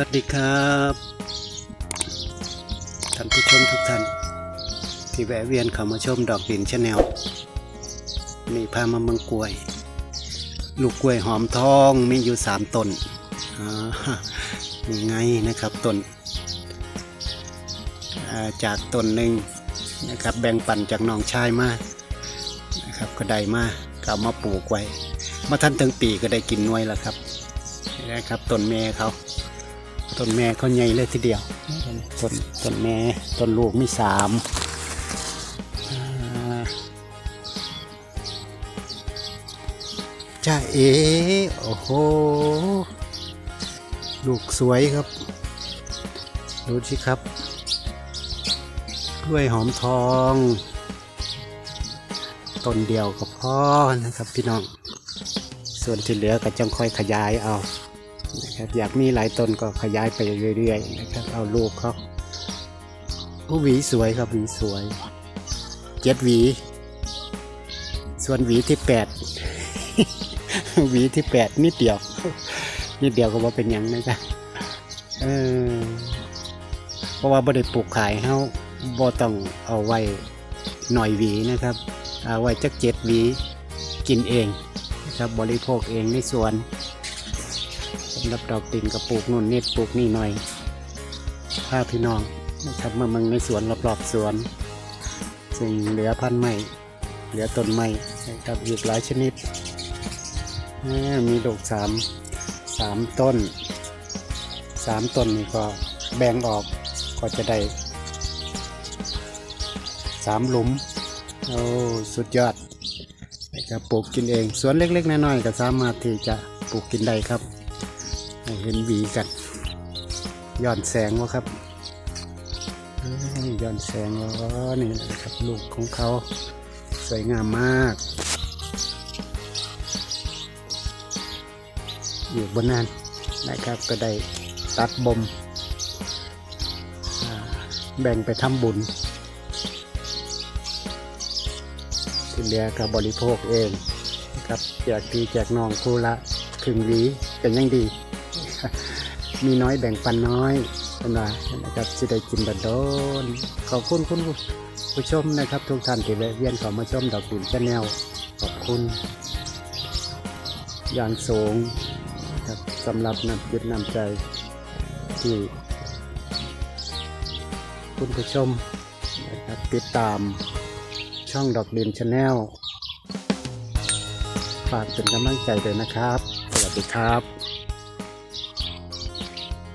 วัสดีครับท่านผู้ชมทุกท่าน ที่แวะเวียนเข้ามาชมดอกดินชาแนลนี่พามาเมืองกล้วย ลูกกล้วยหอมทองมีอยู่สามต้นนี่ไงนะครับต้นาจากต้นหนึ่งนะครับแบ่งปันจากน้องชายมานะครับก็ได้มาก็เอามาปลูกไว้มาท่านถึงปีก็ได้กินน่วยแล้วครับนี่นะครับต้นแม่เขา ต้นแม่เขาใหญ่เลยทีเดียวต้นต้นแม่ต้นลูกมีสามอ่าจ้าเอโอ้โห ลูกสวยครับ ดูสิครับกล้วยหอมทองต้นเดียวก็พอนะครับพี่น้อง ส่วนที่เหลือก็จังค่อยขยายเอา นะครับอยากมีหลายต้นก็ขยายไปเรื่อยๆนะครับเอาลูกเขาผู้หวีสวยครับหวีสวยเจ็ดหวี ส่วนหวีที่แปดหวีที่แปดนิดเดียวนิดเดียวก็ว่าเป็นยังนะครับเออเพราะว่าบ่ได้ปลูกขายเฮาบ่ต้องเอาไว้หน่อยหวีนะครับเอาไว้จักเจ็ดหวีกินเองนะครับบริโภคเองในสวน รับดอกติ่นก็ปลูกนู่นนิดปลูกนี่หน่อยพาพี่น้องนะครับมาเมืองในสวนรอบๆสวนซึ่งเหลือพันใหม่เหลือต้นใหม่นะครับอีกหลายชนิด มีดอกสามสามต้นสามต้นนี่ก็แบ่งออกก็จะได้สามหลุมโอ้สุดยอดนะครับปลูกกินเองสวนเล็กๆน้อยๆก็สามารถที่จะปลูกกินได้ครับ เห็นหวีกันย้อนแสงวะครับย้อนแสงวะนี่นะครับลูกของเขาสวยงามมากอยู่บนนั้นนะครับก็ได้ตัดบมอ่าแบ่งไปทำบุญที่เหลือกับริโภคเอง ครับแจกพี่แจกน้องคู่ละครึ่งหวีเป็นยังดี มีน้อยแบ่งปันน้อยเป็นว่านะครับจะได้กินบัดโดนขอบคุณคุณผู้ชมนะครับ ทุกท่านที่แวะเวียนเข้ามาชมดอกดินชาแนลขอบคุณ อย่างสูงครับสำหรับน้ำจิตนำใจที่คุณผู้ชมนะครับติดตามช่องดอกดินชาแนล ฝากเป็นกำลังใจเลยนะครับ สวัสดีครับ